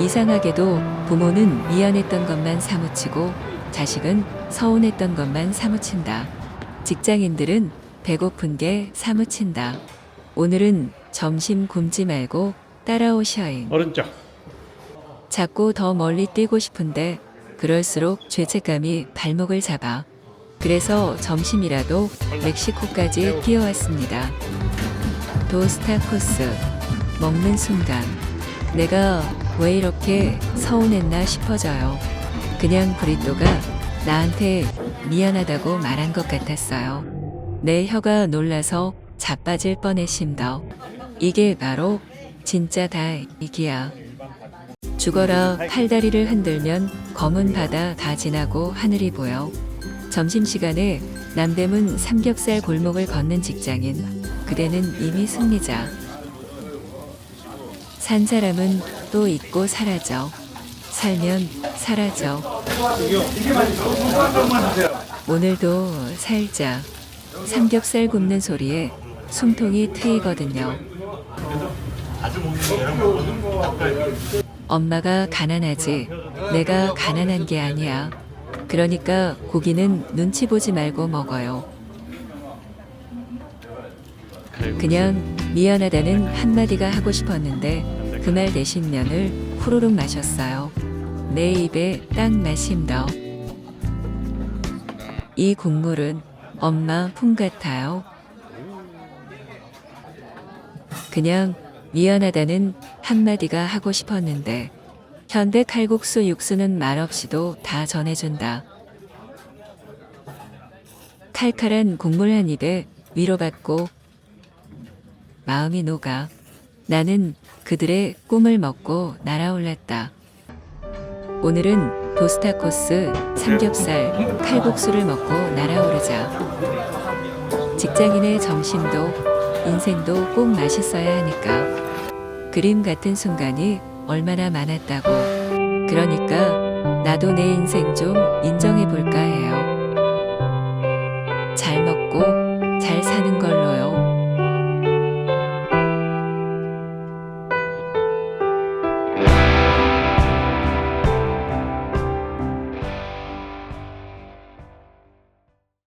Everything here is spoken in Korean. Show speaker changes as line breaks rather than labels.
이상하게도 부모는 미안했던 것만 사무치고 자식은 서운했던 것만 사무친다. 직장인들은 배고픈 게 사무친다. 오늘은 점심 굶지 말고 따라오셔잉.
오른쪽
자꾸 더 멀리 뛰고 싶은데 그럴수록 죄책감이 발목을 잡아. 그래서 점심이라도 멕시코까지 뛰어왔습니다. 도스타 코스 먹는 순간 내가 왜 이렇게 서운했나 싶어져요. 그냥 브리또가 나한테 미안하다고 말한 것 같았어요. 내 혀가 놀라서 자빠질 뻔했심더. 이게 바로 진짜 다이기야. 죽어라 팔다리를 흔들면 검은 바다 다 지나고 하늘이 보여. 점심시간에 남대문 삼겹살 골목을 걷는 직장인. 그대는 이미 승리자. 산 사람은 또 있고 사라져. 살면 사라져. 오늘도 살자. 삼겹살 굽는 소리에 숨통이 트이거든요. 엄마가 가난하지. 내가 가난한 게 아니야. 그러니까 고기는 눈치 보지 말고 먹어요. 그냥 미안하다는 한마디가 하고 싶었는데 그말 대신 면을 후루룩 마셨어요. 내 입에 딱 마심더. 이 국물은 엄마 품 같아요. 그냥 미안하다는 한마디가 하고 싶었는데 현대 칼국수 육수는 말없이도 다 전해준다. 칼칼한 국물 한 입에 위로받고 마음이 녹아 나는 그들의 꿈을 먹고 날아올랐다. 오늘은 도스타코스, 삼겹살, 칼국수를 먹고 날아오르자. 직장인의 점심도 인생도 꼭 맛있어야 하니까. 그림 같은 순간이 얼마나 많았다고. 그러니까 나도 내 인생 좀 인정해 볼까 해요. 잘 먹고 잘 사는 걸